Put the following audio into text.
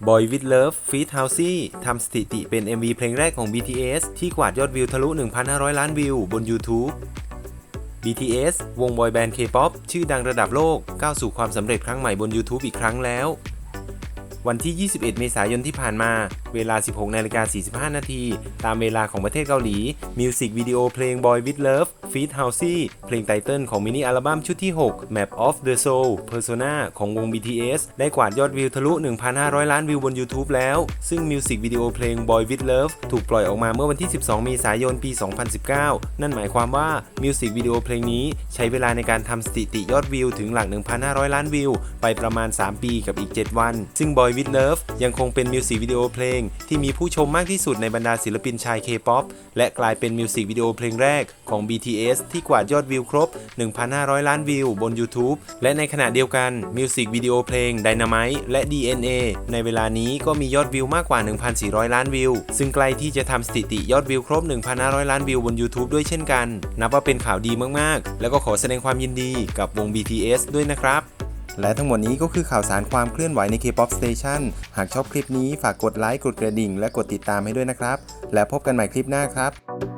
Boy with Love Feat Halsey ทำสถิติเป็น MV เพลงแรกของ BTS ที่กวาดยอดวิวทะลุ 1,500 ล้านวิวบน YouTube BTS วงบอยแบนด์ K-POP ชื่อดังระดับโลก ก้าวสู่ความสำเร็จครั้งใหม่บน YouTube อีกครั้งแล้ว วันที่ 21 เมษายนที่ผ่านมา เวลา 16นาฬิกา45 นาที ตามเวลาของประเทศเกาหลี มิวสิกวิดีโอเพลง Boy with Love Feat Halsey เพลงไตเติลของมินิอัลบั้มชุดที่ 6 Map of the Soul Persona ของวง BTS ได้กวาดยอดวิวทะลุ 1,500 ล้านวิวบน YouTube แล้ว ซึ่งมิวสิกวิดีโอเพลง Boy with Love ถูกปล่อยออกมาเมื่อวันที่ 12 เมษายนปี 2019 นั่นหมายความว่ามิวสิกวิดีโอเพลงนี้ใช้เวลาในการทำสถิติยอดวิวถึงหลัก 1,500 ล้านวิว ไปประมาณ 3 ปีกับอีก 7 วัน ซึ่ง Boy with Love ยังคงเป็นมิวสิกวิดีโอเพลง ที่มีผู้ชมมากที่สุดในบรรดาศิลปินชาย K-POP และกลายเป็นมิวสิกวิดีโอเพลงแรกของ BTS BTS ที่กวาดยอดวิวครบ 1,500 ล้านวิวบน YouTube และในขณะเดียวกันมิวสิกวิดีโอเพลง Dynamite และ DNA ในเวลานี้ก็มียอดวิวมากกว่า 1,400 ล้านวิว ซึ่งใกล้ที่จะทำสถิติยอดวิวครบ 1,500 ล้านวิวบน YouTube ด้วยเช่นกัน นับว่าเป็นข่าวดีมากๆ แล้วก็ขอแสดงความยินดีกับวง BTS ด้วยนะครับและทั้งหมดนี้ก็คือข่าวสารความเคลื่อนไหวใน K-POP Station หากชอบคลิปนี้ฝากกดไลค์ กดกระดิ่ง และกดติดตามให้ด้วยนะครับ แล้วพบกันใหม่คลิปหน้าครับ